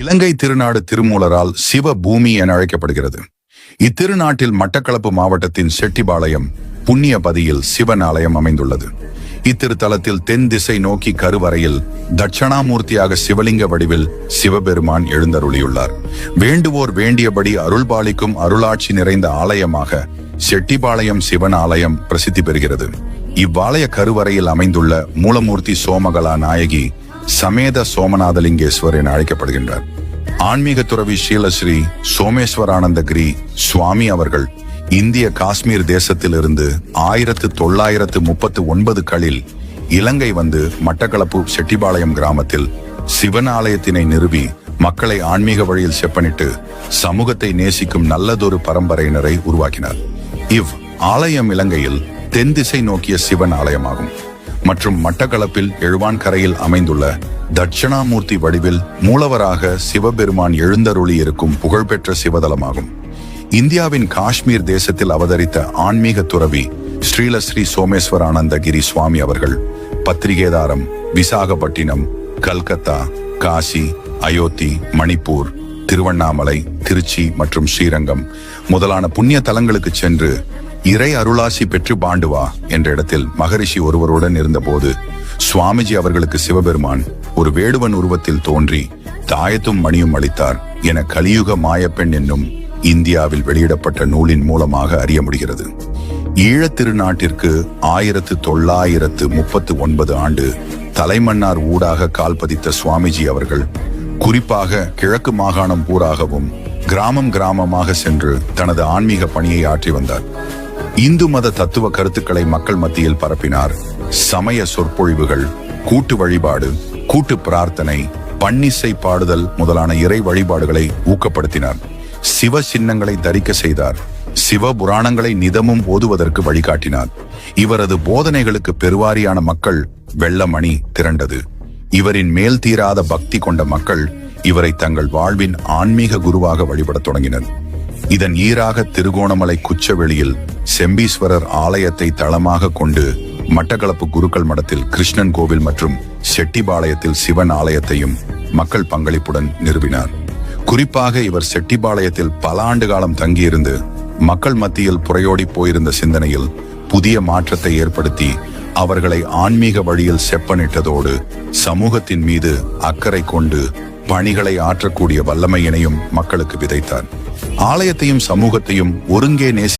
இலங்கை திருநாடு திருமூலரால் சிவ பூமி என அழைக்கப்படுகிறது. இத்திருநாட்டில் மட்டக்களப்பு மாவட்டத்தின் செட்டிபாளையம் புண்ணிய பதியில் சிவன் ஆலயம் அமைந்துள்ளது. இத்திருத்தலத்தில் தென் திசை நோக்கி கருவறையில் தட்சணாமூர்த்தியாக சிவலிங்க வடிவில் சிவபெருமான் எழுந்தருளியுள்ளார். வேண்டுவோர் வேண்டியபடி அருள்பாலிக்கும் அருளாட்சி நிறைந்த ஆலயமாக செட்டிபாளையம் சிவன் ஆலயம் பிரசித்தி பெறுகிறது. இவ்வாலய கருவறையில் அமைந்துள்ள மூலமூர்த்தி சோமகலா நாயகி சமேத சோமநாதலிங்கேஸ்வர் என அழைக்கப்படுகின்றார். ஆன்மீக துறவி ஸ்ரீலஸ்ரீ சோமேஸ்வரானந்தகிரி சுவாமி அவர்கள் இந்திய காஷ்மீர் தேசத்திலிருந்து ஆயிரத்து தொள்ளாயிரத்து முப்பத்து ஒன்பதுகளில் இலங்கை வந்து மட்டக்களப்பு செட்டிபாளையம் கிராமத்தில் சிவன் ஆலயத்தினை நிறுவி மக்களை ஆன்மீக வழியில் செப்பனிட்டு சமூகத்தை நேசிக்கும் நல்லதொரு பரம்பரையினரை உருவாக்கினார். இவ் ஆலயம் இலங்கையில் தென் திசை நோக்கிய சிவன் ஆலயமாகும். மற்றும் மட்டக்களப்பில் எழுவான் கரையில் அமைந்துள்ள தட்சிணாமூர்த்தி வடிவில் மூலவராக சிவபெருமான் எழுந்தருளி இருக்கும் புகழ்பெற்ற சிவதலமாகும். இந்தியாவின் காஷ்மீர் தேசத்தில் அவதரித்த ஆன்மீக துறவி ஸ்ரீலஸ்ரீ சோமேஸ்வரானந்தகிரி சுவாமி அவர்கள் பத்திரிகேதாரம் விசாகப்பட்டினம் கல்கத்தா காசி அயோத்தி மணிப்பூர் திருவண்ணாமலை திருச்சி மற்றும் ஸ்ரீரங்கம் முதலான புண்ணிய தலங்களுக்கு சென்று இறை அருளாசி பெற்று பாண்டுவா என்ற இடத்தில் மகரிஷி ஒருவருடன் இருந்தபோது சுவாமிஜி அவர்களுக்கு சிவபெருமான் ஒரு வேடுவன் உருவத்தில் தோன்றி தாயத்தும் மணியும் அளித்தார் என கலியுக மாயப்பெண் என்னும் இந்தியாவில் வெளியிடப்பட்ட நூலின் மூலமாக அறிய முடிகிறது. ஈழத் திருநாட்டிற்கு ஆயிரத்து தொள்ளாயிரத்து முப்பத்து ஒன்பது ஆண்டு தலைமன்னார் ஊடாக கால் பதித்த சுவாமிஜி அவர்கள் குறிப்பாக கிழக்கு மாகாணம் பூராகவும் கிராமம் கிராமமாக சென்று தனது ஆன்மீக பணியை ஆற்றி வந்தார். இந்து மத தத்துவ கருத்துக்களை மக்கள் மத்தியில் பரப்பினார். சமய சொற்பொழிவுகள் கூட்டு வழிபாடு கூட்டு பிரார்த்தனை பன்னிசை பாடுதல் முதலான இறை வழிபாடுகளை ஊக்கப்படுத்தினார். சிவ சின்னங்களை தரிக்க செய்தார். சிவ புராணங்களை நிதமும் ஓதுவதற்கு வழிகாட்டினார். இவரது போதனைகளுக்கு பெருவாரியான மக்கள் வெள்ளமணி திரண்டது. இவரின் மேல் தீராத பக்தி கொண்ட மக்கள் இவரை தங்கள் வாழ்வின் ஆன்மீக குருவாக வழிபடத் தொடங்கினர். இதன் ஈராக திருகோணமலை குச்சவெளியில் செம்பீஸ்வரர் ஆலயத்தை தளமாக கொண்டு மட்டக்களப்பு குருக்கள் மடத்தில் கிருஷ்ணன் கோவில் மற்றும் செட்டிபாளையத்தில் சிவன் ஆலயத்தையும் மக்கள் பங்களிப்புடன் நிறுவினார். குறிப்பாக இவர் செட்டிபாளையத்தில் பல ஆண்டு காலம் தங்கியிருந்து மக்கள் மத்தியில் புறையோடி போயிருந்த சிந்தனையில் புதிய மாற்றத்தை ஏற்படுத்தி அவர்களை ஆன்மீக வழியில் செப்பனிட்டதோடு சமூகத்தின் மீது அக்கறை கொண்டு பணிகளை ஆற்றக்கூடிய வல்லமையினையும் மக்களுக்கு விதைத்தார். ஆலயத்தையும் சமூகத்தையும் ஒருங்கே நேசி